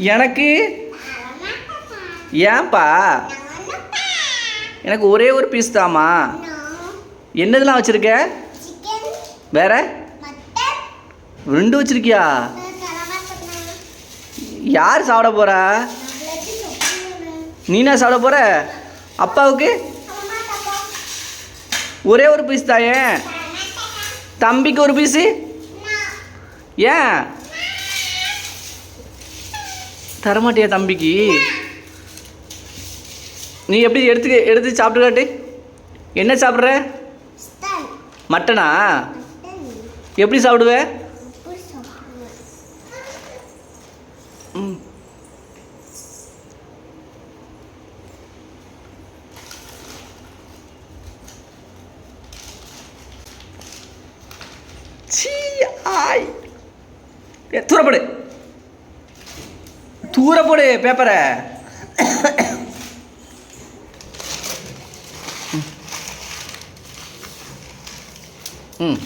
எனக்கு? ஏன்பா? எனக்கு ஒரே ஒரு பீஸ் தாம்மா. என்னதெல்லாம் வச்சுருக்க? வேற? ரெண்டு வச்சுருக்கியா? யார் சாப்பிட போறா? நீனா சாப்பிட போற? அப்பாவுக்கு? ஒரே ஒரு பீஸ் தாயே. தம்பிக்கு ஒரு பீஸு ஏன்? தரமாட்டியா தம்பிக்கு? நீ எப்படி எடுத்து எடுத்து சாப்பிட்டு காட்டு என்ன சாப்பிட்ற? மட்டனா? எப்படி சாப்பிடுவ? ம். தூர போடு பேப்பரை. ம்.